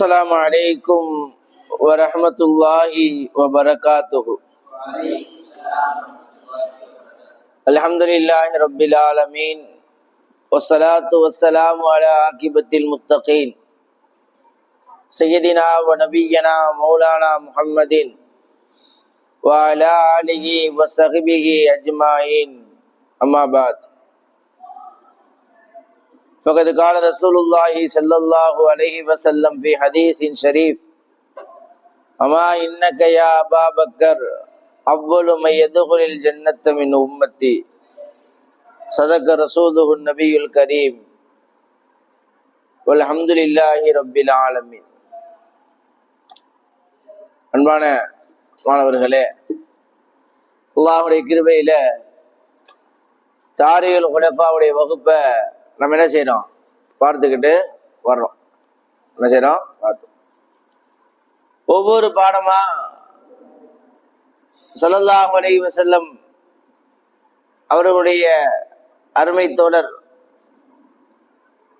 السلام عليكم ورحمة الله وبركاته الحمد لله رب العالمين والصلاة والسلام على عاقبة المتقين سيدنا ونبينا مولانا محمد وعلى آله وصحبه أجمعين أما بعد فقد قال رسول الله صلى الله عليه وسلم في حديث شريف أما إنك يا أبا بكر أول من يدخل الجنة من أمتي صدق رسوله النبي الكريم والحمد لله رب العالمين அன்பான மாணவர்களே அல்லாஹுடைய கிருபையில தாரியல் குலஃபாவுடைய வகுப்பை நம்ம என்ன செய்யறோம் பார்த்துக்கிட்டு வர்றோம். என்ன செய்யறோம் பார்த்து ஒவ்வொரு பாடமா ஸல்லல்லாஹு அலைஹி செல்லம் அவர்களுடைய அருமை தோழர்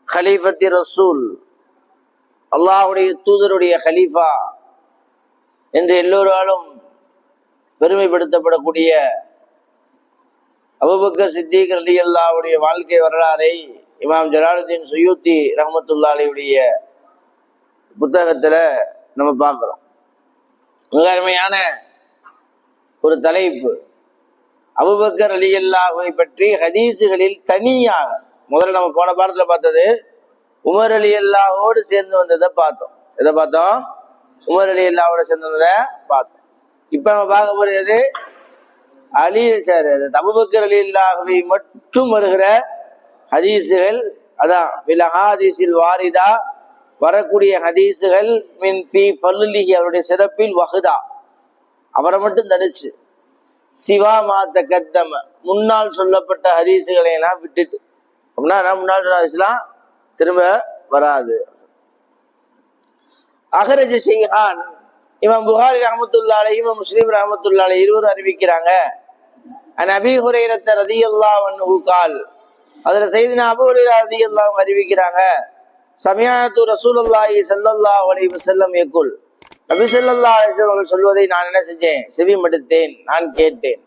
ஹலீஃபத்தி ரசூல் அல்லாஹுடைய தூதருடைய ஹலீஃபா என்று எல்லோராலும் பெருமைப்படுத்தப்படக்கூடிய அபுபக்கர் சித்திக் அலி அல்லாவுடைய வாழ்க்கை வரலாறை இமாம் ஜலாலுதீன் சுயூத்தி ரஹமத்துல்லா அலியுடைய புத்தகத்துல நம்ம பார்க்கிறோம். மிக அருமையான ஒரு தலைப்பு. அபுபக்கர் அலி அல்லாஹுவை பற்றி ஹதீஸுகளில் தனியாக முதல்ல நம்ம போன பாடத்துல பார்த்தது உமர் அலி அல்லாஹோடு சேர்ந்து வந்ததை பார்த்தோம். எதை பார்த்தோம்? உமர் அலி அல்லாவோட சேர்ந்து வந்ததை பார்த்தோம். இப்ப நம்ம பார்க்க போறது அலி சார் அபுபக்கர் அலி அல்லாஹுவை மட்டும் வருகிற ஹதீஸுகள் அதான் பில ஹாதீஸில் வாரிதா வரக்கூடிய ஹதீஸுகள் மின் ஃபி ஃபல்லுலிஹி அவருடைய சிறப்பில் வகுதா. அவரை மட்டும் தனிச்சு. சிவா மாத்த கத்தம முன்னால் சொல்லப்பட்ட ஹதீஸுகளை எல்லாம் விட்டுட்டு. அப்படின்னா நான் முன்னால் சொன்ன ஹதீஸ்லாம் திரும்ப வராது. அகரஜி சிங்ஹான் இமாம் புகாரி ரஹமத்துல்லாலே அலை இமாம் முஸ்லீம் ரஹமத்துல்லாலே இருவரும் அறிவிக்கிறாங்க. அன் அபி ஹுரைரத்த ரதியல்லாஹு கால் அதுல செய்தினா அபு ஹுரைரா ரதியல்லாஹு அறிவிக்கிறாங்க. சமியானத்து ரசூலுல்லாஹி ஸல்லல்லாஹு அலைஹி செல்லம் யகுல். நபி ஸல்லல்லாஹு அவர்கள் சொல்வதை நான் என்ன செஞ்சேன்? செவி மடுத்தேன் நான் கேட்டேன்.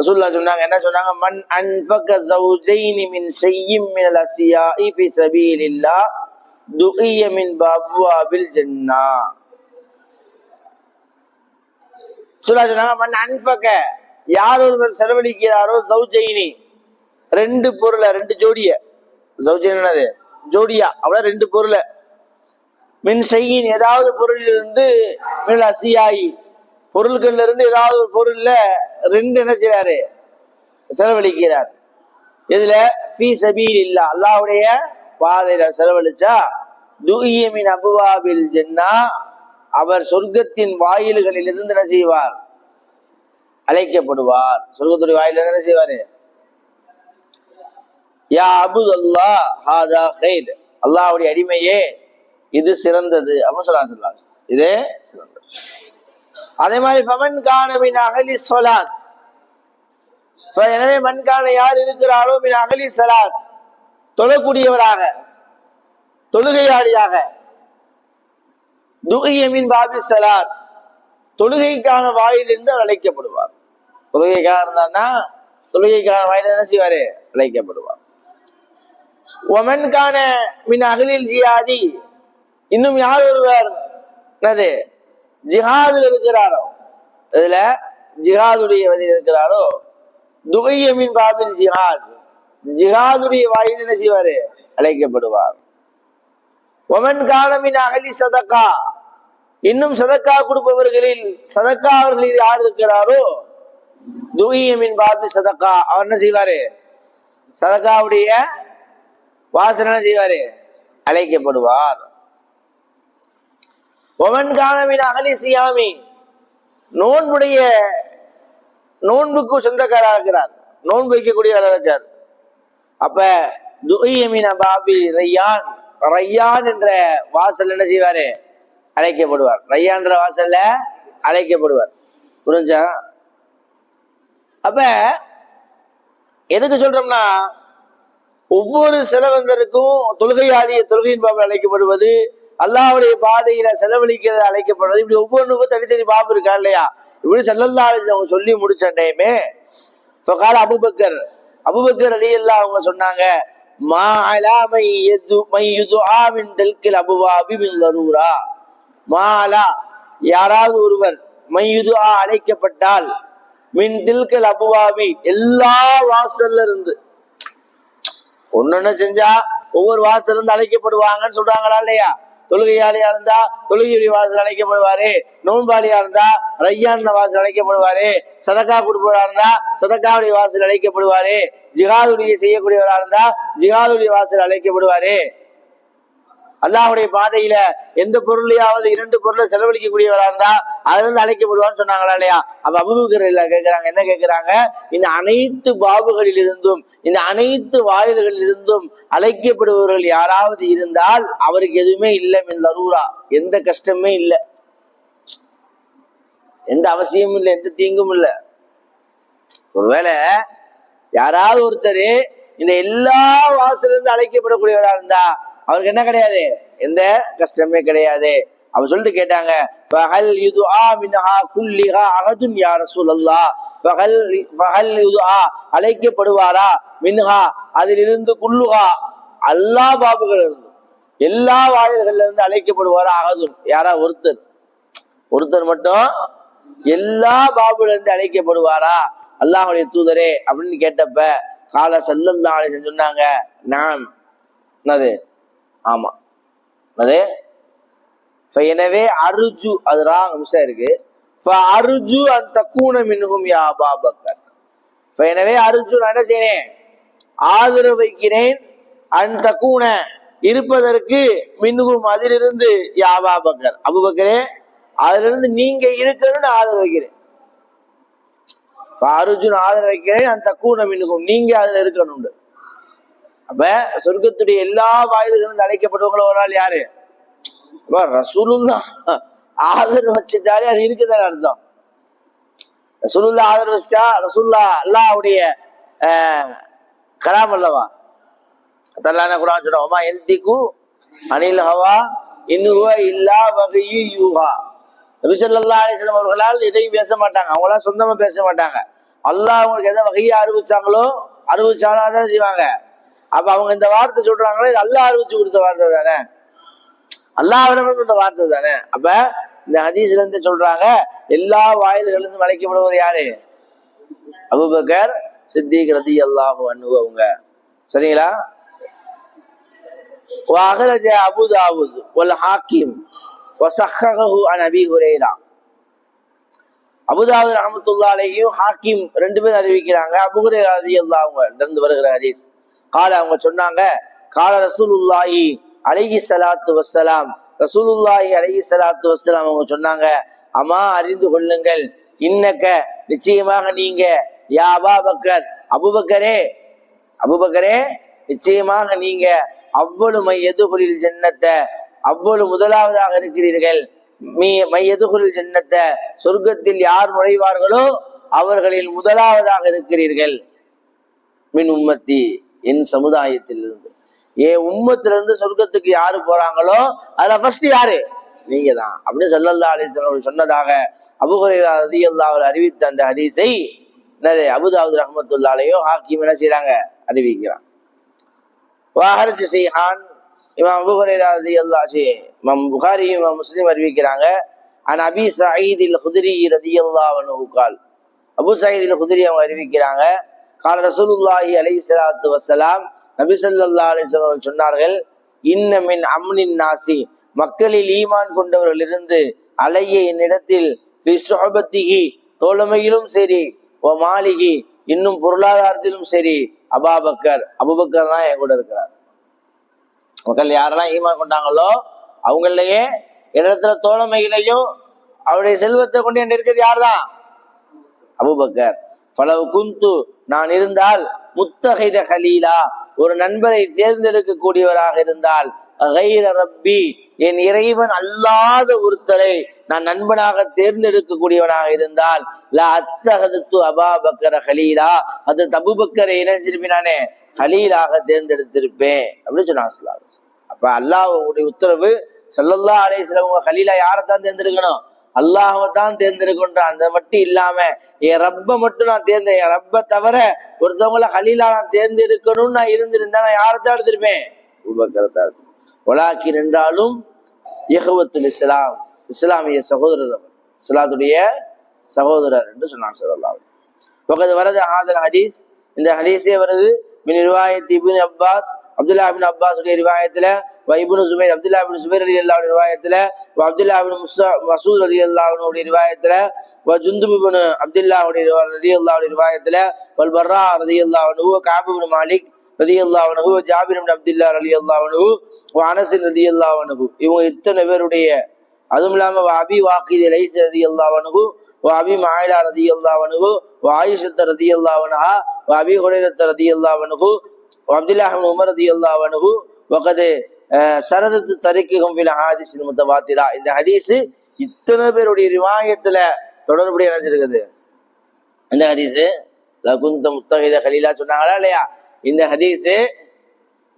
ரசூலுல்லாஹ் சொன்னாங்க என்ன சொன்னாங்க? மன் அன்ஃபக ஜௌஜைனி மின் ஷையின் மினல் அசியாஇ ஃபி சபீலில்லாஹ் துகிய மின் பப்வாபில் ஜன்னா. சொல்லா சொன்னாங்க மன் அன்பக யார் ஒருவர் செலவழிக்கிறாரோ சௌஜைனி ரெண்டு பொருளை ரெண்டு ஜோடிய. என்னது? ஜோடியா. அவ்வளோ ரெண்டு பொருளை. மின் செய்யின் ஏதாவது பொருளிலிருந்து மின் அசியாயி பொருள்கள்ல இருந்து ஏதாவது ஒரு பொருள்ல ரெண்டு என்ன செய்யறாரு செலவழிக்கிறார். இதுல ஃபீ சபீல் இல்லா அல்லாஹ்வுடைய பாதையில செலவழிச்சா துகியமின் அபுவாபில் ஜென்னா. அவர் சொர்க்கத்தின் வாயில்களில் இருந்து என்ன செய்வார்? அழைக்கப்படுவார். சொர்க்கத்துடைய வாயிலிருந்து என்ன செய்வாரு? யா அபு அல்லா ஹாதா ஹைர் அல்லாஹ்வுடைய அடிமையே இது சிறந்தது. அப்படின்னு சொல்லலாம் இதே சிறந்தது. அதே மாதிரி ஃபமன் கானமின் அகலி சொலாத் எனவே மண்கான யார் இருக்கிறாரோ மின் அகலி சலாத் தொழக்கூடியவராக தொழுகையாளியாக. துகியமின் பாபி சலாத் தொழுகைக்கான வாயிலிருந்து அவர் அழைக்கப்படுவார். தொழுகைக்காக இருந்தார்னா தொழுகைக்கான வாயிலிருந்து என்ன செய்வாரு? அழைக்கப்படுவார். ஒமன்கான மின் அகலில் ஜியாதி இன்னும் யார் ஒருவர்? என்னது? ஜிஹாதில் இருக்கிறாரோ? இதுல ஜிஹாதுடைய வதில் இருக்கிறாரோ? துகையமின் பாபின் ஜிஹாத். ஜிஹாதுடைய வாயில் என்ன செய்வாரு? அழைக்கப்படுவார். ஒமன் காலமின் அகலி சதக்கா இன்னும் சதக்கா கொடுப்பவர்களில் சதக்கா அவர்களில் யார் இருக்கிறாரோ? துகியமின் பாபி சதக்கா. அவர் என்ன செய்வாரு? சதக்காவுடைய வாசல் என்ன செய்வாரு. அழைக்கப்படுவார். ஒமன் காணவின் அகலி சியாமி. நோன்புடைய நோன்புக்கு சொந்தக்காராக இருக்கிறார். நோன்பு வைக்கக்கூடியவராக இருக்கார். அப்ப துயமின பாபி ரையான். ரையான் என்ற வாசல் என்ன செய்வாரு? அழைக்கப்படுவார். ரையான்ற வாசல்ல அழைக்கப்படுவார். புரிஞ்சா? அப்ப எதுக்கு சொல்றோம்னா ஒவ்வொரு செலவந்தருக்கும் தொழுகையாளிய தொழுகையின் பாபு அழைக்கப்படுவது அல்லாவுடைய பாதையில செலவழிக்கிறது அழைக்கப்படுறது இப்படி ஒவ்வொன்றுக்கும் தனித்தனி பாபு இருக்கா இல்லையா? இப்படி செல்லல்லா அவங்க சொல்லி முடிச்ச டைமே இப்போ கால அபுபக்கர் அபுபக்கர் அலி அல்லா அவங்க சொன்னாங்க மா அலா மை யது மை அபுவாபி மின் லரூரா மா அலா யாராவது ஒருவர் மையுது ஆ அழைக்கப்பட்டால் மின் தில்கல் அபுவாபி எல்லா வாசல்ல இருந்து ஒன்னொன்னு செஞ்சா ஒவ்வொரு வாசல் இருந்து அழைக்கப்படுவாங்கன்னு சொல்றாங்களா இல்லையா? தொழுகையாளியா இருந்தா தொழுகையுடைய வாசல் அழைக்கப்படுவாரு. நோன்பாளியா இருந்தா ரையான வாசல் அழைக்கப்படுவாரு. சதக்கா கொடுப்பவரா இருந்தா சதக்காவுடைய வாசல் அழைக்கப்படுவாரு. ஜிகாதுடைய செய்யக்கூடியவரா இருந்தா ஜிகாதுடைய வாசல் அழைக்கப்படுவாரு. அல்லாஹுடைய பாதையில எந்த பொருளையாவது இரண்டு பொருளை செலவழிக்கக்கூடியவரா இருந்தா அதுல இருந்து அழைக்கப்படுவான்னு சொன்னாங்களா இல்லையா? அப்ப அபுபக்கர் இல்ல கேட்கிறாங்க என்ன கேட்கிறாங்க இந்த அனைத்து பாபுகளில் இருந்தும் இந்த அனைத்து வாயில்களில் இருந்தும் அழைக்கப்படுபவர்கள் யாராவது இருந்தால் அவருக்கு எதுவுமே இல்லை மின் லரூரா எந்த கஷ்டமே இல்லை. எந்த அவசியமும் இல்லை எந்த தீங்கும் இல்லை. ஒருவேளை யாராவது ஒருத்தர் இந்த எல்லா வாசல இருந்து அழைக்கப்படக்கூடியவரா இருந்தா அவருக்கு என்ன கிடையாது? எந்த கஷ்டமே கிடையாது. அவர் சொல்லிட்டு கேட்டாங்க ஃபஹல் யுதுஆ மின்ஹா குல்லிஹா அகதுன் யா ரசூலல்லாஹ். ஃபஹல் ஃபஹல் யுதுஆ அழைக்கப்படுவாரா? மின்ஹா அதிலிருந்து குல்லுஹா எல்லா பாபுகள் இருந்து எல்லா வாயில்கள்ல இருந்து அழைக்கப்படுவாரா அகதுன் யாரா? ஒருத்தர். ஒருத்தர் மட்டும் எல்லா பாபுல இருந்து அழைக்கப்படுவாரா? அல்லாஹுடைய தூதரே அப்படின்னு கேட்டப்ப கால சல்லல்லா சொன்னாங்க. நான் என்னது? ஆமா. அது எனவே அருஜு அது ராங் மிஸ் இருக்கு. அருஜு அந்த கூண மின்கும் யா பாபக்கர் எனவே அருஜு நான் என்ன செய்யறேன் ஆதரவு வைக்கிறேன். அந்த கூண இருப்பதற்கு மின்னுகும் அதிலிருந்து யா பாபக்கர் அபுபக்கரே அதிலிருந்து நீங்க இருக்கணும்னு ஆதரவு வைக்கிறேன். அருஜுன் ஆதரவு வைக்கிறேன். அந்த கூண மின்னுகும் நீங்க அதுல இருக்கணும் அப்ப சொர்க்கத்துடைய எல்லா வாயில்களும் அழைக்கப்படுவங்களோ ஒரு ஆள் யாரு? அப்ப ரசூலுல்லா ஆதரவு வச்சுட்டாலே அது இருக்குதான அர்த்தம். ரசூலுல்லா ஆதரவு வச்சுட்டா ரசூல்லா அல்லாவுடைய கலாம் அல்லவா? தல்லான குரான் சொல்றோமா எந்திக்கு அனில் ஹவா இன்னுவ இல்லா வகையு யூஹா. நபிசல்லா அலிஸ்லாம் அவர்களால் எதையும் பேச மாட்டாங்க. அவங்களாம் சொந்தமா பேச மாட்டாங்க. அல்லாஹ் அவங்களுக்கு எதை வகையை அறிவிச்சாங்களோ அறிவிச்சாலும் அதான் செய்வாங்க. அப்ப அவங்க இந்த வார்த்தை சொல்றாங்களே இது அல்லாஹ் அறிவிச்சு கொடுத்த வார்த்தை தானே அல்லாஹ்விடம் இந்த வார்த்தை தானே அப்ப இந்த ஹதீஸ்ல இருந்து சொல்றாங்க எல்லா வாயில்களிலிருந்து அழைக்கப்படுவர் யாரு அபுபக்கர் சித்திக் ரதி அல்லாஹு அனு அவங்க சரிங்களா وأخرج أبو داود والحاكم وصححه عن أبي هريرة அபுதாவுத் ரஹமத்துல்லா அலையும் ஹாக்கிம் ரெண்டு பேரும் அறிவிக்கிறாங்க அபுகுரே ரதி அல்லா அவங்க இருந்து வருகிற ஹதீஸ் கால அவங்க சொன்னாங்க கால ரசூலுல்லாஹி அழகி சலாத்து வசலாம் ரசூலுல்லாஹி அழகி சலாத்து வசலாம் அவங்க சொன்னாங்க அம்மா அறிந்து கொள்ளுங்கள். இன்னக்க நிச்சயமாக நீங்க யா அபாபக்கர் அபுபக்கரே அபுபக்கரே நிச்சயமாக நீங்க அவ்வளவு மையதுகுலில் ஜன்னத்தை அவ்வளவு முதலாவதாக இருக்கிறீர்கள். மீ மையதுகுலில் ஜன்னத்தை சொர்க்கத்தில் யார் நுழைவார்களோ அவர்களில் முதலாவதாக இருக்கிறீர்கள். மின் உம்மத்தி. என் சமுதாயத்திலிருந்து. ஏ உம்மத்திலிருந்து சொர்க்கத்துக்கு யாரு போறாங்களோ அதுல ஃபர்ஸ்ட் யாரு? நீங்க தான் அப்படின்னு சல்லல்லா அலிஸ்லாம் சொன்னதாக அபுஹுரைரா ரதியல்லாஹு அவர் அறிவித்த அந்த ஹதீஸை என்னது அபுதாவுது ரஹமத்துல்லாலையோ ஹாக்கிம் என்ன செய்றாங்க? அறிவிக்கிறான் வாஹரஜ் செய்ஹான் இமாம் அபு ரதி அல்லா இமாம் புகாரி இமாம் முஸ்லீம் அறிவிக்கிறாங்க. அன் அபி சயீத் ஹுதிரி ரதி அல்லா அன்ஹு கால் அபு சயீத் ஹுதிரி அவங்க அறிவிக்கிறாங்க. கால ரசூலுல்லாஹி அலி சலாத்து வசலாம் நபிசல்லா ஸல்லல்லாஹு சொன்னார்கள் இன்னமின் அம்னின் நாசி மக்களில் ஈமான் கொண்டவர்களிலிருந்து அலைய என்னிடத்தில் தோழமையிலும் சரி ஓ மாளிகி இன்னும் பொருளாதாரத்திலும் சரி அபாபக்கர் அபுபக்கர் தான் என் கூட இருக்கிறார். மக்கள் யாரெல்லாம் ஈமான் கொண்டாங்களோ அவங்களையே என்னிடத்துல தோழமைகளையும் அவருடைய செல்வத்தை கொண்டு என்ன இருக்கிறது யார்தான்? அபுபக்கர் பலவு குந்து. நான் இருந்தால் முத்தகைத கலீலா. ஒரு நண்பரை தேர்ந்தெடுக்கக்கூடியவராக இருந்தால் ரப்பி என் இறைவன் அல்லாத ஒருத்தரை நான் நண்பனாக தேர்ந்தெடுக்கக்கூடியவனாக இருந்தால் ல அத்தகது அபாபக்கர ஹலீலா அது தபுபக்கரை என்ன திரும்பினானே ஹலீலாக தேர்ந்தெடுத்திருப்பேன். அப்படின்னு சொன்னாங்க ஸல்லல்லாஹு அலைஹி வஸல்லம். அப்ப அல்லாஹ்வுடைய உத்தரவு சல்லல்லா அலைஹிஸ்ஸலாம் ஹலீலா யாரைத்தான் தேர்ந்தெடுக்கணும்? அல்லாஹை தான் தேர்ந்தெடுக்கின்றான் அந்த மட்டும் இல்லாம என் ரப்ப மட்டும் நான் தேர்ந்த என் ரப்ப தவிர ஒருத்தவங்களை ஹலீலா நான் தேர்ந்தெடுக்கணும்னு நான் இருந்திருந்தா நான் யாரை தான் எடுத்திருப்பேன்? உபக்கரத்தா இருக்கும் ஒலாக்கின் என்றாலும் இஸ்லாம் இஸ்லாமிய சகோதரர் இஸ்லாத்துடைய சகோதரர் என்று சொன்னார் சொல்லலாம் வரது ஆதல் ஹதீஸ். இந்த ஹதீஸே வருது மின் ரிவாயத் இபின் அப்பாஸ் அப்துல்லா பின் அப்பாஸுடைய ரிவாயத்துல வைபுனு Zubair Abdullah bin Zubair Ali அல்லாவுடைய ரிவாயத்தில் அப்துல்லா பின் முஸ்தா மசூத் அலி அல்லாவுடைய ரிவாயத்தில் ஜுந்துபிபுனு அப்துல்லாவுடைய அலி அல்லாவுடைய ரிவாயத்தில் வல் பர்ரா ரதி அல்லாவனு காபிபின் மாலிக் ரதி அல்லாவனு ஜாபிர் அப்துல்லா அலி அல்லாவனு அனசின் ரதி அல்லாவனு இவங்க இத்தனை பேருடைய அதுவும் இல்லாமல் அபி வாக்கித் இலைஸ் ரதி அல்லாவனுகு அபி மாயிலா ரதி அல்லாவனுகு வாயுஷத்த ரதி அல்லாவனஹா அபி ஹுரேரத்த ரதி அல்லாவனுகு அப்துல்லாஹின் உமர் ரதி அல்லாவனுகு வகது சரதத்து தரிக்கும் ஃபில் ஹாதிஸில் முத்தவாத்திரா இந்த ஹதீஸு இத்தனை பேருடைய ரிவாயத்துல தொடர்புடைய நினைச்சிருக்குது இந்த ஹதீஸு லகுந்த முத்தகித ஹலீலா சொன்னாங்களா இல்லையா இந்த ஹதீஸு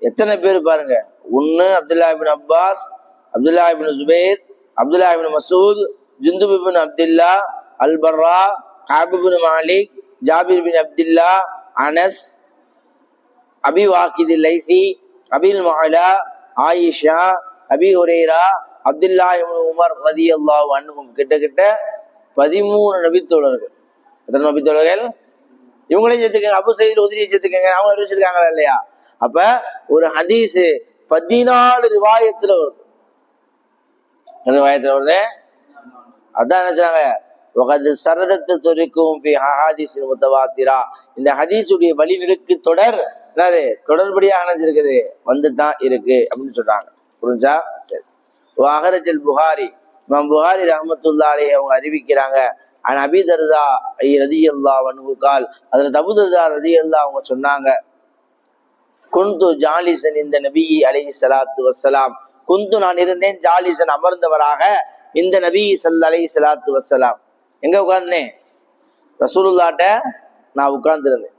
எத்தனை பேர் பாருங்க ஒன்னு Abdullah ibn Abbas Abdullah ibn Zubair Abdullah ibn Masood Jundub ibn Abdullah al Barra காபிபின் Malik Jabir bin Abdullah Anas அபி வாக்கிது லைசி அபில் மஹலா Aisha Abi Hurairah Abdullah Umar ரதி அல்லா அன்ஹும் கிட்ட கிட்ட பதிமூணு நபித்தோழர்கள். எத்தனை நபித்தோழர்கள்? இவங்களையும் சேர்த்துக்கங்க அபு சைடு உதிரியை சேர்த்துக்கங்க அவங்க அறிவிச்சிருக்காங்களா இல்லையா? அப்ப ஒரு ஹதீஸ் பதினாலு ரிவாயத்துல வருது. ரிவாயத்துல வருது? அதான் நினைச்சாங்க வகது சரதத்து துறைக்கும் முத்தவாத்திரா இந்த ஹதீஸுடைய வழிநெடுக்கு தொடர் என்னது? தொடர்படியாக அணைஞ்சிருக்குது. வந்து தான் இருக்கு அப்படின்னு சொல்றாங்க. புரிஞ்சா? சரி. அகரஜல் புகாரி. இமாம் புகாரி ரஹமத்துல்லா அவங்க அறிவிக்கிறாங்க. அன் அபி தர்தா ரதி அல்லா வனுகு கால். அதுல தபு தர்தா ரதி அல்லா அவங்க சொன்னாங்க. குந்து ஜாலிசன் இந்த நபி அலைஹி சலாத்து வசலாம் குந்து நான் இருந்தேன் ஜாலிசன் அமர்ந்தவராக. இந்த நபி சல் அலை சலாத்து வசலாம் எங்க உட்கார்ந்தேன்? ரசூலுல்லாட்ட நான் உட்கார்ந்துருந்தேன்.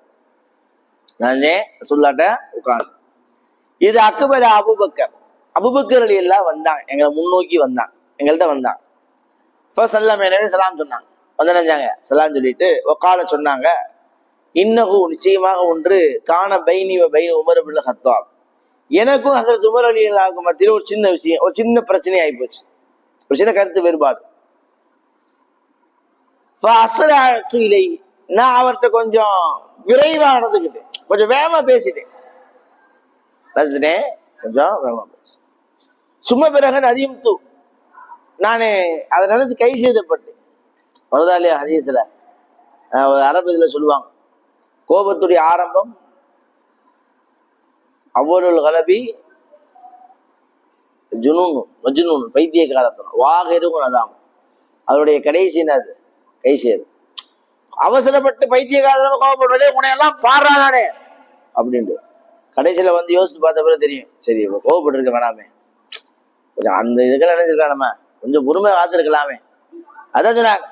நான் ரசூல்லாட்ட உட்கார்ந்து இது அக்பர் அபுபக்கர். அபுபக்கர் அலி எல்லாம் வந்தாங்க. எங்களை முன்னோக்கி வந்தாங்க. எங்கள்கிட்ட வந்தாங்க. ஃபர்ஸ்ட் சல்லாம் எனவே சலாம் சொன்னாங்க. வந்து நினைச்சாங்க சலாம் சொல்லிட்டு ஒக்கால சொன்னாங்க. இன்னகு நிச்சயமாக ஒன்று காண பைனி பைனி உமர் பிள்ள ஹத்தாப் எனக்கும் ஹசரத் உமர் அலி அல்லாவுக்கு மத்தியில் ஒரு சின்ன விஷயம் ஒரு சின்ன பிரச்சனை ஆகி போச்சு. ஒரு சின்ன கருத்து வேறுபாடு. இலை நான் அவர்கிட்ட கொஞ்சம் விரைவா நடந்துக்கிட்டேன் கொஞ்சம் வேகமா பேசிட்டேன். கொஞ்சம் வேகமா பேசி. சும்மா பிறகு அதிகம் தூ. நான் அதை நினைச்சு கை செய்தப்பட்டேன் வருதா இல்லையா ஒரு அரபு இதுல சொல்லுவாங்க கோபத்துடைய ஆரம்பம் அவ்வளவு கலபி ஜுனூன் மஜ்னூன் பைத்தியக்காரத்தனம் வாகிருக்கும் அதாம். அதனுடைய கடைசி என்னது கை செய்யுது அவசரப்பட்டு பைத்தியக்காரத்தனம் கோபப்படுறதே உனையெல்லாம் பாடுறானே அப்படின்ட்டு கடைசியில் வந்து யோசிச்சு பார்த்த பிறகு தெரியும். சரி இவன் வேணாமே. கொஞ்சம் அந்த இதுக்கெல்லாம் நினைச்சிருக்கலாம் நம்ம? கொஞ்சம் பொறுமை காத்திருக்கலாமே. அதான் சொன்னாங்க.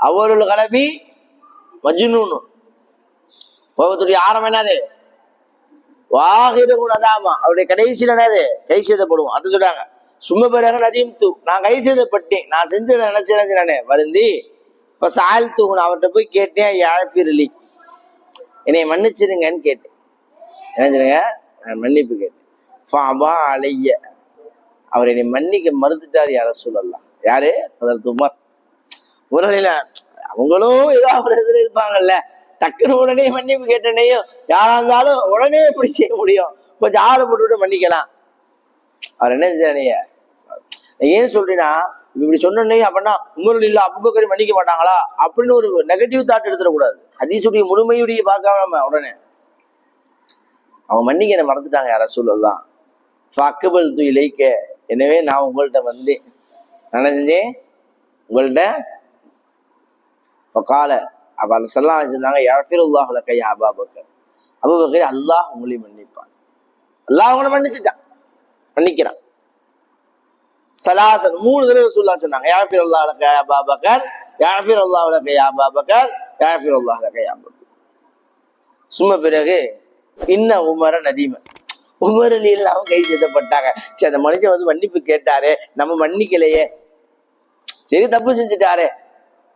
அவருள் கலபி மஜ்னூன் கோபத்துடைய ஆரம்பம் என்னது? வாகித குணதாமா அவருடைய கடைசியில் என்னது? கை செய்தப்படுவோம் அதை சொல்றாங்க சும்மா பிறகு நதியும் தூ நான் கை செய்தப்பட்டேன் நான் செஞ்சதை நினைச்சு நினைச்சு நானே வருந்தி இப்போ சாயல் தூங்கணும் அவர்கிட்ட போய் கேட்டேன் யாழ்பிரலி என்னை மன்னிச்சிருங்கன்னு கேட்டேன். என்னச்சுருங்க நான் மன்னிப்பு கேட்டேன். ஃபாபா அலைய. அவர் என்னை மன்னிக்க மறுத்துட்டார் யார சொல்லலாம் யாரு? அதற்கு உமர். உடனே அவங்களும் ஏதோ அவர் இதில் இருப்பாங்கல்ல. டக்குன்னு உடனே மன்னிப்பு கேட்டனையும் யாரா இருந்தாலும் உடனே இப்படி செய்ய முடியும். கொஞ்சம் ஆறுபட்டு மன்னிக்கலாம். அவர் என்ன செய்ய ஏன் சொல்றீங்கன்னா இப்படி சொன்னே அப்படின்னா உமர் இல்ல அபுபக்கரி மன்னிக்க மாட்டாங்களா? அப்படின்னு ஒரு நெகட்டிவ் தாட் எடுத்துடக்கூடாது. ஹதீஸுடைய முழுமையுடைய பார்க்காம உடனே. அவங்க மன்னிக்க என்ன மறந்துட்டாங்க யார சொல்லலாம் அக்கபல் து இலைக்க எனவே நான் உங்கள்கிட்ட வந்தேன் நான் செஞ்சேன்? உங்கள்கிட்ட ஃபகால அப்ப செல்லாம் சொன்னாங்க கையா லக்க யா அபாபக்கர் அபூபக்கர் அல்லாஹ் உங்களையும் மன்னிப்பான். அல்லாஹ் அவங்கள மன்னிச்சுட்டான். மன்னிக்கிறான். சலாசன் மூணு தடவை சொல்லா சொன்னாங்க. யாஃபிர் அல்லாஹ் லக்க யா அபாபக்கர் யாஃபிர் அல்லாஹ் லக்க யா அபாபக்கர் யாஃபிர் அல்லாஹ் லக்க யா சும்மா பிறகு இன்ன உமர நதீம. உமர் இல்லாம கை செய்தப்பட்டாங்க சரி அந்த மனுஷன் வந்து மன்னிப்பு கேட்டாரே. நம்ம மன்னிக்கலையே. சரி தப்பு செஞ்சுட்டாரே.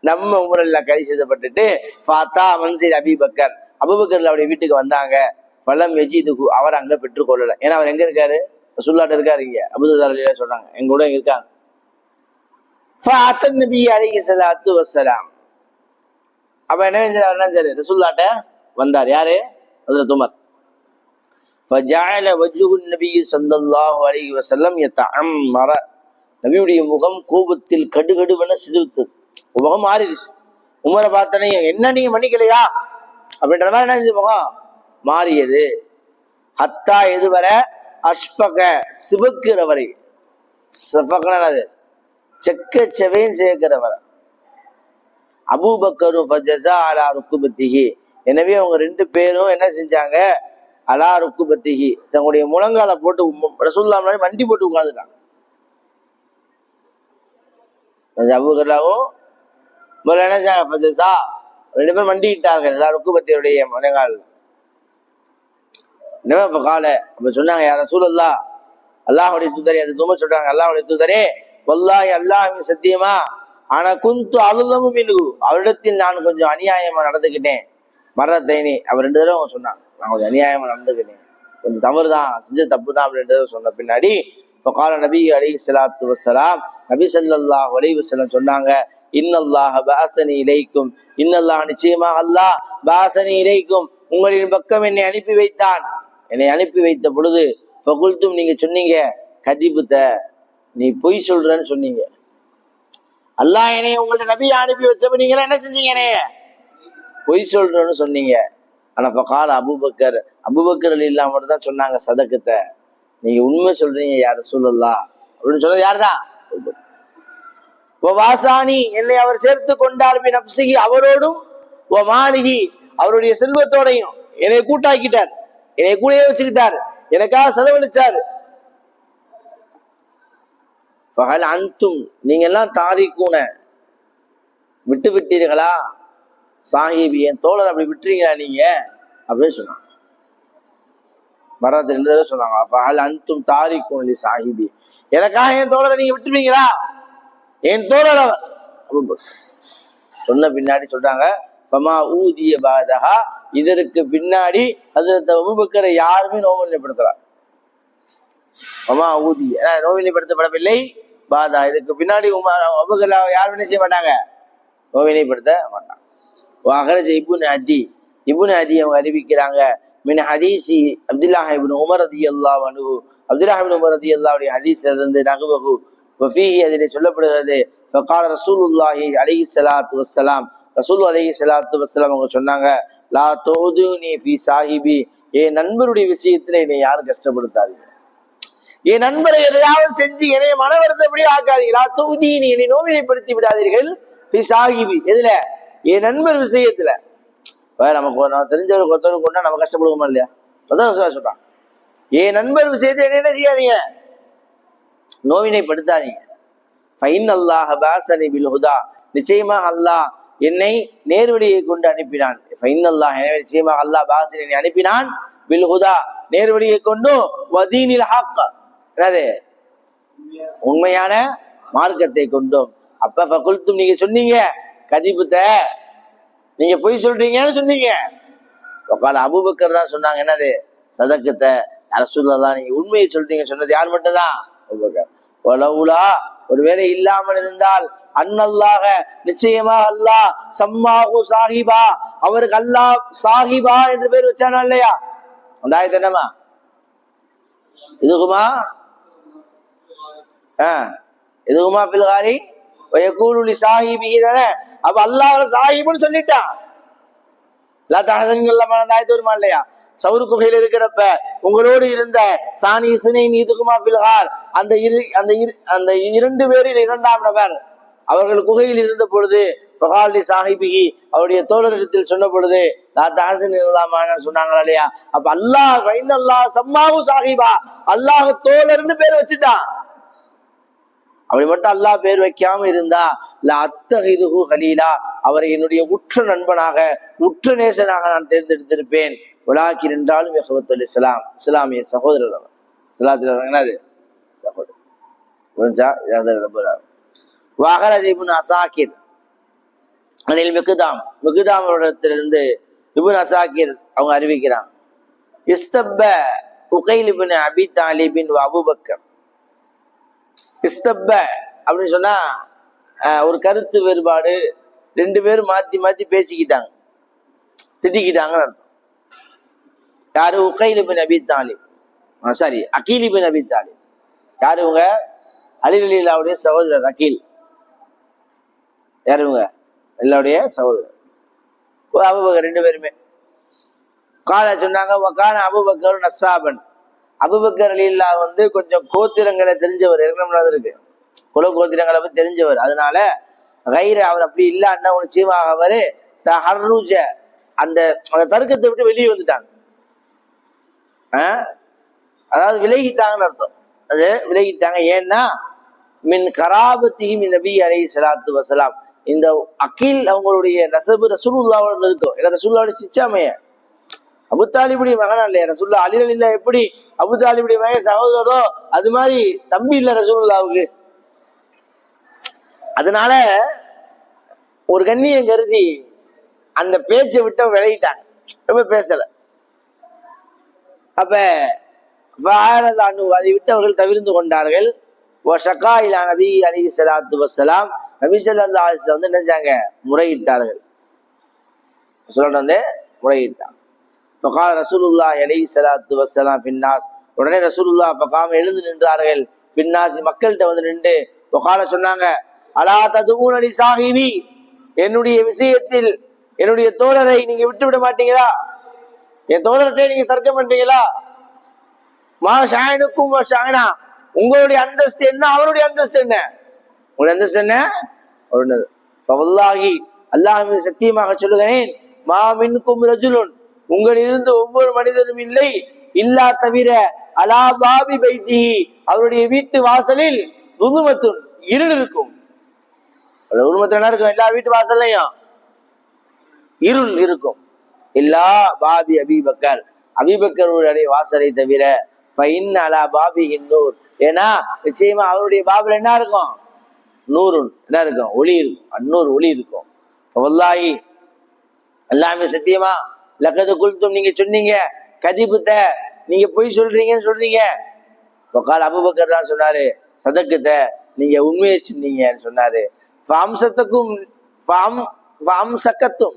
நம்ம உமரல்ல கை செய்தப்பட்டுட்டு பார்த்தா மன்சீர் அபிபக்கர். அபுபக்கர்ல அவருடைய வீட்டுக்கு வந்தாங்க. ஃபலம் வெஜிதுகு அவர் அங்க பெற்றுக்கொள்ளல. ஏன்னா அவர் எங்க இருக்காரு? ரசூல்லாட்ட இருக்காருங்க. அபுதாரியா சொல்றாங்க. எங்க கூட இருக்காங்க. ஃபாத்தன் நபி அலைஹி சலாத்து வசலாம் அப்ப என்ன செஞ்சாருன்னா சரி ரசூல்லாட்ட வந்தார். யாரு? அதுல துமர் ஃபஜால வஜுகுன் நபி சல்லல்லாஹு அலைஹி வசல்லம் எத்தம் மர நபியுடைய முகம் கோபத்தில் கடுகடுவென சிலிர்த்து முகம் மாறிடுச்சு. உமரை பார்த்தனே என்ன நீங்க மன்னிக்கலையா? அப்படின்ற மாதிரி என்ன முகம் மாறியது. ஹத்தா எதுவரை? அஷ்பக சிவக்கிறவரை. செக்க செவையும் சேர்க்கிறவர் அபூபக்கரும் ஃபஜஸா அலா ருக்குபத்திஹி. எனவே அவங்க ரெண்டு பேரும் என்ன செஞ்சாங்க? அலா ருக்குபத்திஹி. தங்களுடைய முழங்கால போட்டு உம் ரசூல்லா முன்னாடி வண்டி போட்டு உட்காந்துட்டாங்க அபூபக்கர்லாவும் முதல்ல என்ன செஞ்சாங்க? ஃபஜஸா ரெண்டு பேரும் மண்டிக்கிட்டார்கள். எல்லா ருக்குபத்தியுடைய முழங்கால் நிவப்பு கால அப்ப சொன்னாங்க யார சூழல்லா அல்லாஹுடைய தூதரே அது தும சொல்றாங்க அல்லாஹுடைய தூதரே வல்லாஹி அல்லாஹின் சத்தியமா? ஆனா குந்து அழுதமும் மினு அவரிடத்தில் நான் கொஞ்சம் அநியாயமா நடந்துக்கிட்டேன். மரத்தைனி அவர் ரெண்டு தடவை சொன்னாங்க நான் கொஞ்சம் அநியாயமா நடந்துக்கிட்டேன். கொஞ்சம் தவறு தான் செஞ்ச தப்பு தான் அப்படின்றத சொன்ன பின்னாடி ஃபகால நபி அலி சலாத்து வசலாம் நபி ஸல்லல்லாஹு அலைஹி வசலம் சொன்னாங்க இன்னல்லாஹ பாசனி இலைக்கும். இன்னல்லாஹ் நிச்சயமாக அல்லாஹ் பாசனி இலைக்கும். உங்களின் பக்கம் என்னை அனுப்பி வைத்தான். என்னை அனுப்பி வைத்த பொழுது ஃபகுல்தும் நீங்க சொன்னீங்க கதிபுத்த நீ பொய் சொல்றன்னு சொன்னீங்க. அல்லா என்னைய உங்கள்ட்ட நபியை அனுப்பி வச்சப்ப நீங்க என்ன செஞ்சீங்க என்னைய? பொய் சொல்றன்னு சொன்னீங்க. ஆனா ஃபகால அபூபக்கர் அபுபக்கர் அலி இல்லாம தான் சொன்னாங்க சதக்கத்தை. நீங்க உண்மை சொல்றீங்க யார சொல்லலாம் அப்படின்னு சொன்னது யாருதான் வாசானி என்னை அவர் சேர்த்து கொண்டார் பி நப்சிகி அவரோடும் ஓ மாளிகி அவருடைய செல்வத்தோடையும் என்னை கூட்டாக்கிட்டார். என்னை கூடயே வச்சுக்கிட்டார். எனக்காக செலவழிச்சார். ஃபகல் அந்தும் நீங்க எல்லாம் தாரிக்கூன விட்டு விட்டீர்களா? சாஹிபி என் தோழர் அப்படி விட்டுறீங்களா நீங்க? அப்படின்னு சொன்னாங்க. மரணத்தை ரெண்டு தடவை சொன்னாங்க. ஃபஹல் அந்தும் தாரிக்கூன் இல்லை சாஹிபி. எனக்காக என் தோழரை நீங்க விட்டுருவீங்களா என் தோழர் சொன்ன பின்னாடி சொல்றாங்க. ஃபமா ஊதிய பாதகா. இதற்கு பின்னாடி ஹஜரத் அபூபக்கரை யாருமே நோவினைப்படுத்தலாம் ஃபமா ஊதி ஏன்னா நோவினைப்படுத்தப்படவில்லை பாதா. இதுக்கு பின்னாடி உமா அபூபக்கர் யாரும் என்ன செய்ய மாட்டாங்க? நோவினைப்படுத்த மாட்டாங்க. அகரஜ இபுன் அதி. இபுன் அதி அவங்க அறிவிக்கிறாங்க மின் ஹதீசி அப்துல்லாஹ் இப்னு உமர் ரதியல்லாஹு அன்ஹு. அப்துல்லாஹ் இப்னு உமர் ரதியல்லாஹுடைய ஹதீஸ்ல இருந்து நகுவகு வஃபீஹி அதிலே சொல்லப்படுகிறது. ஃபகால ரசூலுல்லாஹி அலைஹி சலாத்து வசலாம் ரசூல் அலைஹி சலாத்து வசலாம் அவங்க சொன்னாங்க லா தோது நீ ஃபி சாஹிபி. என் நண்பருடைய விஷயத்துல என்னை யாரும் கஷ்டப்படுத்தாதீங்க. என் நண்பரை எதையாவது செஞ்சு என்னை மன வருத்தப்படி ஆக்காதீங்க. லா தோதீனி என்னை நோவினைப்படுத்தி விடாதீர்கள். ஃபி சாஹிபி. எதுல? என் நண்பர் விஷயத்துல. நமக்கு நம்ம தெரிஞ்சவருக்கு ஒருத்தவர் கொண்டா நம்ம கஷ்டப்படுவோமா இல்லையா? அதான் சொல்றான் என் நண்பர் விஷயத்துல என்ன என்ன செய்யாதீங்க? நோவினைப்படுத்தாதீங்க. ஃபைன் அல்லாஹ் பாசனி பில் ஹுதா நிச்சயமாக அல்லாஹ் என்னை நேர்வழியை கொண்டு அனுப்பினான். ஃபைன் அல்லாஹ் எனவே நிச்சயமாக அல்லாஹ் பாசன் என்னை அனுப்பினான். பில் ஹுதா நேர்வழியை கொண்டு வதீனில் ஹாக்க என்னது? உண்மையான மார்க்கத்தை கொண்டும். அப்ப ஃபகுல்தும் நீங்க சொன்னீங்க. கதிபுத்த நீங்க பொய் சொல்றீங்கன்னு சொன்னீங்க. உட்காந்து அபுபக்கர் தான் சொன்னாங்க என்னது? சதக்கத்தை அரசுலாம் நீங்க உண்மையை சொல்றீங்க சொன்னது யார் மட்டும்தான்? அபூபக்கர். வலவுலா ஒருவேளை இல்லாமல் இருந்தால் அன்னல்லாக நிச்சயமாக அல்லாஹ் சம்மாஹு சாஹிபா அவருக்கு அல்லாஹ் சாஹிபா என்று பேர் வச்சானா இல்லையா? அந்த ஆயத்து என்னமா இதுக்குமா ஆஹ் இதுக்குமா பில்காரி கூலுலி சாஹிபி தானே? அப்ப அல்லாஹ் சாஹிப்னு சொல்லிட்டான் லா தஹசன்கள் ஆயத்து வருமா இல்லையா? சவுரு குகையில் இருக்கிறப்ப உங்களோடு இருந்த சாணி இசனை நீதுகுமா பில்கார் அந்த இரு அந்த இரு அந்த இரண்டு பேரில் இரண்டாம் நபர் அவர்கள் குகையில் இருந்த பொழுது பகாலி சாஹிபிகி அவருடைய தோழரிடத்தில் சொன்ன பொழுது லா தஹசன் சொன்னாங்களா இல்லையா? அப்ப அல்லாஹ் வைன் அல்லாஹ் சம்மாவு சாஹிபா அல்லாஹ் தோழர்னு பேர் வச்சுட்டான் அப்படி மட்டும் அல்லாஹ் பேர் வைக்காம இருந்தா இல்ல அத்தகைதுகு கலீலா அவரை என்னுடைய உற்ற நண்பனாக உற்ற நேசனாக நான் தேர்ந்தெடுத்திருப்பேன். உலாக்கி நின்றாலும் எஹவத்துல் இஸ்லாம். இஸ்லாமிய சகோதரர் அவர். இஸ்லாத்தில் என்னது? சகோதரர். புரிஞ்சா? இதாவது போறார். வஹரஜ் அசாக்கிர் அனில் மிகுதாம். மிகுதாம் இடத்திலிருந்து இபுன் அசாக்கிர் அவங்க அறிவிக்கிறாங்க. இஸ்தப்ப உகைல் இபின் அபி தாலிபின் அபுபக்கர். இஸ்தப்ப அப்படின்னு சொன்னா அஹ், ஒரு கருத்து வேறுபாடு ரெண்டு பேரும் மாத்தி மாத்தி பேசிக்கிட்டாங்க. திட்டிக்கிட்டாங்கன்னு அர்த்தம். யாரு? Uqail bin Abi Talib. Sorry Aqil bin Abi Talib. யாரு இவங்க? அலிரலிலாவுடைய சகோதரர் அகீல். யார் இவங்க? எல்லாருடைய சகோதரர். ஓ, ரெண்டு பேருமே. கால சொன்னாங்க உக்கான அபுபக்கர் நசாபன் அபுபக்கர் அலில்லா வந்து கொஞ்சம் கோத்திரங்களை தெரிஞ்சவர். ஏற்கனவே இருக்கு? குல கோத்திரங்களை பத்தி தெரிஞ்சவர். அதனால கைர அவர் அப்படி இல்லான்னா ஒன்று சீமாக அவரு ஹர்ருஜ அந்த அந்த தர்க்கத்தை விட்டு வெளியே வந்துட்டாங்க. அதாவது விலகிட்டாங்கன்னு அர்த்தம். அது விலகிட்டாங்க. ஏன்னா மின் கராபத்தியும் இந்த நபி அலை சலாத்து வசலாம் இந்த அகில் அவங்களுடைய நசபு ரசூலுல்லாவோட இருக்கும். ஏன்னா ரசூல்லாவோட சிச்சாமைய அபு மகனா இல்லையா? ரசூல்லா அலில் இல்ல எப்படி அபுத்தாலிபுடைய மகன் சகோதரோ அது மாதிரி தம்பி இல்லை ரசூலுல்லாவுக்கு அதனால ஒரு கண்ணியம் கருதி அந்த பேச்சை விட்டு விளையிட்டாங்க ரொம்ப பேசலை. அப்ப அதை விட்டு அவர்கள் தவிர்ந்து கொண்டார்கள். ஷக்கா இலா நபி அலி சலாத்து வசலாம் நபி சல்லா அலிஸ்ல வந்து நினைஞ்சாங்க முறையிட்டார்கள். சொல்லிட்டு வந்து முறையிட்டான் ஃபகா ரசூலுல்லா அலி சலாத்து வசலாம் பின்னாஸ் உடனே ரசூலுல்லா பகாம எழுந்து நின்றார்கள். பின்னாசி மக்கள்கிட்ட வந்து நின்று ஒகால சொன்னாங்க அலா ததுமூன் அலி சாஹிபி என்னுடைய விஷயத்தில் என்னுடைய தோழரை நீங்க விட்டு விட மாட்டீங்களா? என் தோழர்கிட்ட நீங்க தர்க்கம் பண்றீங்களா? மா ஷாயனுக்கும் ஷாயனா. உங்களுடைய அந்தஸ்து என்ன? அவருடைய அந்தஸ்து என்ன? உங்களுடைய அந்தஸ்து என்ன? அவருடையது. ஃபவல்லாஹி அல்லாஹ் சத்தியமாக சொல்லுகிறேன் மா மின்கும் ரஜுலுன். உங்களிலிருந்து ஒவ்வொரு மனிதனும் இல்லை இல்லா தவிர அலா பாபி பைத்தி அவருடைய வீட்டு வாசலில் உதுமத்துன் இருள் இருக்கும். அது உருமத்துல என்ன இருக்கும்? எல்லா வீட்டு வாசல்லையும் இருள் இருக்கும். இல்லா பாபி அபிபக்கர் அபிபக்கருடைய வாசலை தவிர பைன் அலா பாபி இன்னூர் ஏன்னா நிச்சயமா அவருடைய பாபில் என்ன இருக்கும்? நூறுன். என்ன இருக்கும்? ஒளி இருக்கும். அந்நூறு ஒளி இருக்கும். வல்லாயி எல்லாமே சத்தியமா லக்கது குல்தும் நீங்க சொன்னீங்க. கதிபுத்த நீங்க பொய் சொல்றீங்கன்னு சொல்றீங்க. ஒக்கால் அபுபக்கர் தான் சொன்னாரு சதக்குத்த நீங்க உண்மையை சொன்னீங்கன்னு சொன்னாரு. ஃபாம்சத்துக்கும் ஃபாம் ஃபாம்சக்கத்தும் சக்கத்தும்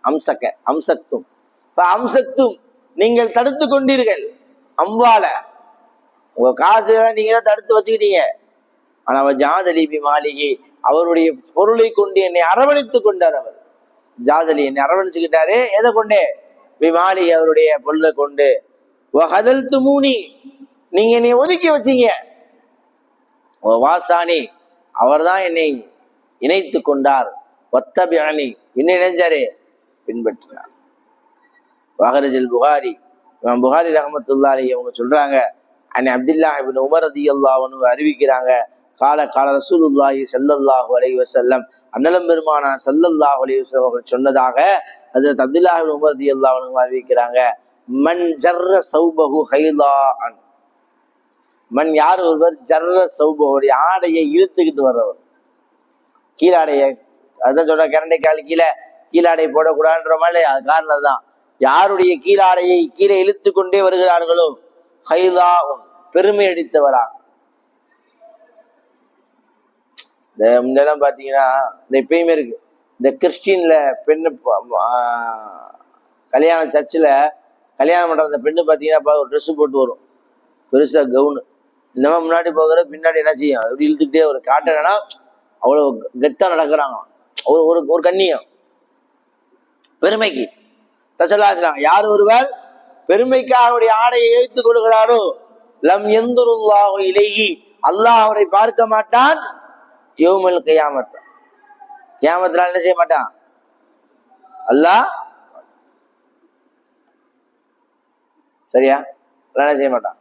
அம்சக்க அம்சத்தும். அம்சத்தும் நீங்கள் தடுத்து கொண்டீர்கள். அம்பால உங்க காசு நீங்க தடுத்து வச்சுக்கிட்டீங்க. ஆனா அவர் ஜாதலிபி மாளிகை அவருடைய பொருளை கொண்டு என்னை அரவணைத்துக் கொண்டார் அவர். ஜாதலி என்னை அரவணைச்சுக்கிட்டாரு. எதை கொண்டே? விமாலி அவருடைய பொருளை கொண்டு. ஹதல் துமூனி நீங்க என்னை ஒதுக்கி வச்சீங்க. ஓ வாசானி அவர்தான் என்னை இணைத்து கொண்டார். ஒத்தபியானி என்ன இணைஞ்சாரு? பின்பற்றினார். வஹரஜில் புகாரி இவன் புகாரி ரஹமத்துல்லாலி அவங்க சொல்றாங்க அன்னை அப்துல்லா இபின் உமர் ரதியல்லாஹு அறிவிக்கிறாங்க கால கால ரசூலுல்லாஹி செல்லல்லாஹு அலைஹி வசல்லம் அன்னலம் பெருமானா ஸல்லல்லாஹு அலைஹி வசல்லம் அவர்கள் சொன்னதாக அது அப்துல்லா இபின் உமர் ரதியல்லாஹு அறிவிக்கிறாங்க மண் ஜர்ர சௌபஹு ஹைலான் மண் யார் ஒருவர் ஜர்ர சௌபகுடைய ஆடையை இழுத்துக்கிட்டு வர்றவர். கீழாடையை அதான் சொல்ற கரண்டை கால் கீழே கீழாடை போடக்கூடாதுன்ற மாதிரி அது காரணம் தான் யாருடைய கீழாடையை கீழே இழுத்து கொண்டே வருகிறார்களோ ஹைலா பெருமை அடித்தவரா? இந்த முன்னெல்லாம் பாத்தீங்கன்னா இந்த எப்பயுமே இருக்கு. இந்த கிறிஸ்டின்ல பெண்ணு கல்யாண சர்ச்சில் கல்யாணம் பண்ற அந்த பெண்ணு பாத்தீங்கன்னா ஒரு ட்ரெஸ் போட்டு வரும். பெருசா கவுனு இந்த மாதிரி முன்னாடி போகிற பின்னாடி என்ன செய்யும்? இப்படி இழுத்துக்கிட்டே ஒரு காட்டுறேன்னா அவ்வளோ கெத்தா நடக்கிறாங்க ஒரு ஒரு ஒரு கண்ணியம். பெருமைக்கு. தச்சலாச்சுறாங்க யார் ஒருவர் பெருமைக்கு அவருடைய ஆடையை இழைத்துக் கொள்கிறாரோ லம் எந்தருல்லாக இலகி அல்லாஹ் அவரை பார்க்க மாட்டான் யோமல் கியாமத். கியாமத்துல என்ன செய்ய மாட்டான்? அல்லாஹ் சரியா? என்ன செய்ய மாட்டான்?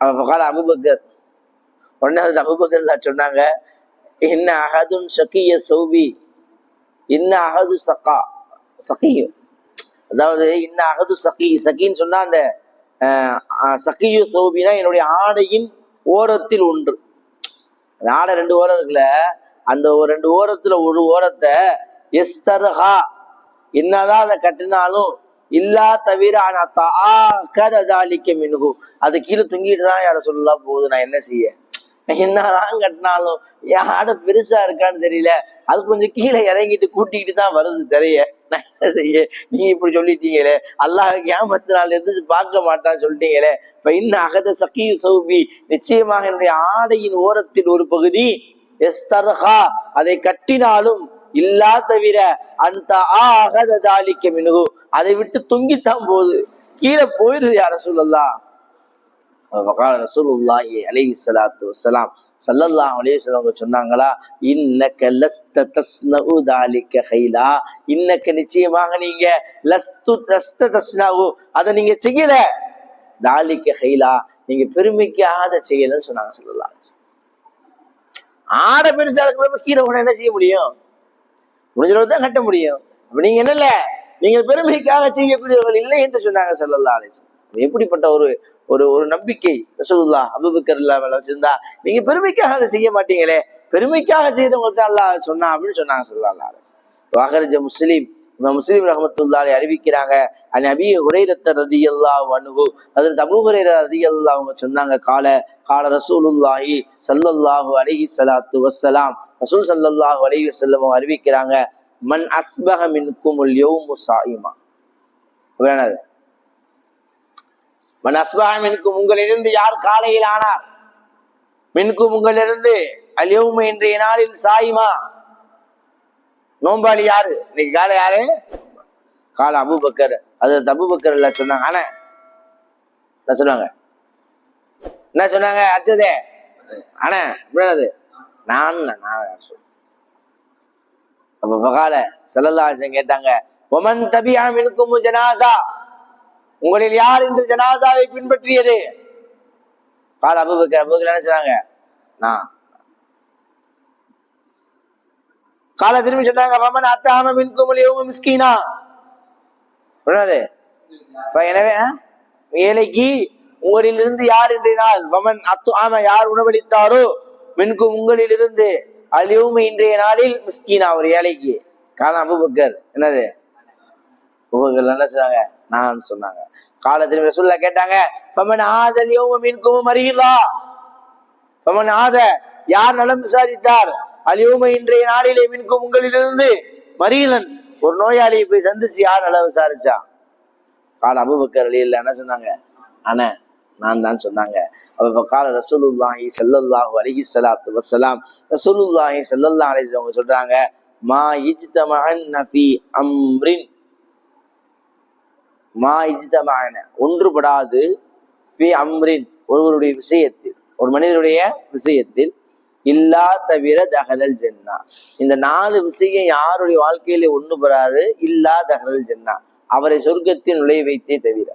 அவன் அபுபக்கர். உடனே அது அபுபக்கர்லாம் சொன்னாங்க என்ன அகதுன் ஷக்கிய சௌபி இன்ன அகது சக்கா சகியும் அதாவது இன்ன அகது சகி சகின்னு சொன்னா அந்த சகியு சௌபினா என்னுடைய ஆடையின் ஓரத்தில் ஒன்று. அந்த ஆடை ரெண்டு ஓரம் இருக்குல்ல அந்த ஒரு ரெண்டு ஓரத்துல ஒரு ஓரத்தை எஸ்தர்ஹா. என்னதான் அதை கட்டினாலும் இல்லா தவிர ஆனா தாக்கதாலிக்க மினுகு அது கீழே தொங்கிட்டு தான் யார சொல்லலாம் போகுது நான் என்ன செய்ய? என்னதான் கட்டினாலும் என் ஆடை பெருசா இருக்கான்னு தெரியல. அது கொஞ்சம் கீழே இறங்கிட்டு கூட்டிக்கிட்டு தான் வருது தெரிய. நான் என்ன செய்ய? நீங்க இப்படி சொல்லிட்டீங்களே. அல்லாஹ் கேமத்து நாள் இருந்து பார்க்க மாட்டான்னு சொல்லிட்டீங்களே. இப்ப இன்னும் அகத சகி சௌபி நிச்சயமாக என்னுடைய ஆடையின் ஓரத்தில் ஒரு பகுதி எஸ்தர்ஹா அதை கட்டினாலும் இல்லா தவிர அந்த ஆகத தாளிக்க மினுகு. அதை விட்டு தொங்கித்தான் போகுது. கீழே போயிருது யார சொல்லலாம் வகால ரசூலுல்லாஹி அலைஹி ஸலாத்து வஸ்ஸலாம் ஸல்லல்லாஹு அலைஹி சொன்னாங்களா இன்னக்க லஸ்த தஸ்னவு தாலிக்க ஹைலா இன்னக்க நிச்சயமாக நீங்க லஸ்து லஸ்த தஸ்னஉ அதை நீங்க செய்யல. தாலிக்க ஹைலா நீங்க பெருமைக்காத செய்யலன்னு சொன்னாங்க சல்லல்லா ஆட பெருசா இருக்கிறப்ப கீழே கூட என்ன செய்ய முடியும்? முடிஞ்சளவு தான் கட்ட முடியும். அப்ப நீங்க என்னல? நீங்கள் பெருமைக்காக செய்யக்கூடியவர்கள் இல்லை என்று சொன்னாங்க சல்லல்லா அலைஹி எப்படிப்பட்ட ஒரு ஒரு ஒரு நம்பிக்கை ரசூல்லா அபுபக்கர் இல்லாமல் வச்சிருந்தா நீங்க பெருமைக்காக அதை செய்ய மாட்டீங்களே. பெருமைக்காக செய்தவங்களுக்கு தான் அல்லாஹ் சொன்னா அப்படின்னு சொன்னாங்க ஸல்லல்லாஹு வாகரஜ முஸ்லிம் இமாம் முஸ்லிம் ரஹமத்துல்லாஹி அறிவிக்கிறாங்க. அன் அபி ஹுரைரத்த ரதியல்லாஹு அணுகு அதில் அபூ ரதி ரதியல்லாஹு அவங்க சொன்னாங்க கால கால ரசூலுல்லாஹி சல்லல்லாஹு அலிஹி சலாத்து வசலாம் ரசூல் சல்லல்லாஹு அலிஹி வசல்லம் அறிவிக்கிறாங்க மன் அஸ்பஹ மின்குமுல் யௌமு சாயிமா. என்னது? மன் மின்கும் உங்களிலிருந்து யார் காலையில் ஆனார்? மின்கும் உங்களிலிருந்து அல்யௌம இன்றைய நாளில் சாயிமா? நோம்பாளி யாரு? இன்னைக்கு காலை யாரு? கால அபுபக்கர். அது அபுபக்கர் இல்ல சொன்னாங்க. ஆனா என்ன சொன்னாங்க? என்ன சொன்னாங்க? அர்ச்சதே ஆனா என்னது? நான் நான் அப்ப பகால செல்லல்லாசன் கேட்டாங்க ஒமன் தபியா மின்கும் ஜனாசா உங்களில் யார் இன்று ஜனாசாவை பின்பற்றியது? கால அபுபக்கர் அபுபக்கர் என்ன நான் கால திரும்பி சொன்னாங்க வமன் அத்தாம மின்கும் எவ்வளவு மிஸ்கீனா. என்னது? எனவே ஏழைக்கு உங்களிலிருந்து யார் இன்றைய நாள் வமன் அத்து ஆம யார் உணவளித்தாரோ மின்கும் உங்களிலிருந்து அழிவும் இன்றைய நாளில் மிஸ்கீனா ஒரு ஏழைக்கு. காலம் அபுபக்கர் என்னது? அபுபக்கர் என்ன சொன்னாங்க? நான் சொன்னாங்க. காலத்தில் ரசூல்லா கேட்டாங்க பமன் ஆதல் யௌம மின்கும் மறியலா பமன் ஆத யார் நலம் விசாரித்தார்? அலியும இன்றைய நாளிலே மின்கும் உங்களிலிருந்து மரியலன் ஒரு நோயாளியை போய் சந்திச்சு யார் நலம் விசாரிச்சா? கால அபுபக்கர் அலி இல்லை என்ன சொன்னாங்க? அண்ணே நான் தான் சொன்னாங்க. அப்ப கால ரசூலுல்லாஹி ஸல்லல்லாஹு அலிஹி சலாத்து வசலாம் ரசூலுல்லாஹி ஸல்லல்லாஹு அலைஹி அவங்க சொல்றாங்க மா இஜ்தமஅன்ன நஃபி அம்ரின். மா இஜ்தமான ஒன்றுபடாது ஃபி அம்ரின் ஒருவருடைய விஷயத்தில் ஒரு மனிதனுடைய விஷயத்தில் இல்லா தவிர தகலல் ஜென்னா. இந்த நாலு விஷயம் யாருடைய வாழ்க்கையில ஒண்ணு பெறாது இல்லா தகலல் ஜென்னா. அவரை சொர்க்கத்தின் நுழைய வைத்தே தவிர.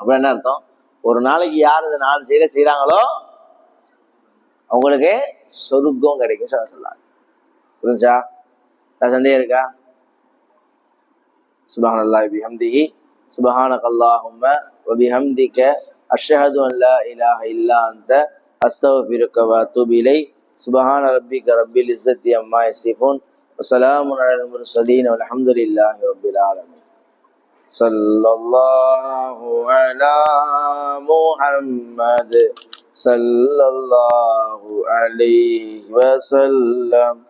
அப்புறம் என்ன அர்த்தம்? ஒரு நாளைக்கு யார் இந்த நாலு செயலை செய்யறாங்களோ அவங்களுக்கு சொர்க்கம் கிடைக்கும் சொல்ல சொல்லலாம் புரிஞ்சா சந்தேகம் இருக்கா? سبحان الله بحمده سبحانك اللهم وبحمدك أشهد أن لا إله إلا أنت أستغفرك وأتوب إليك سبحان ربك رب العزة عما يصفون وسلام على المرسلين والحمد لله رب العالمين صلى الله على محمد صلى الله عليه وسلم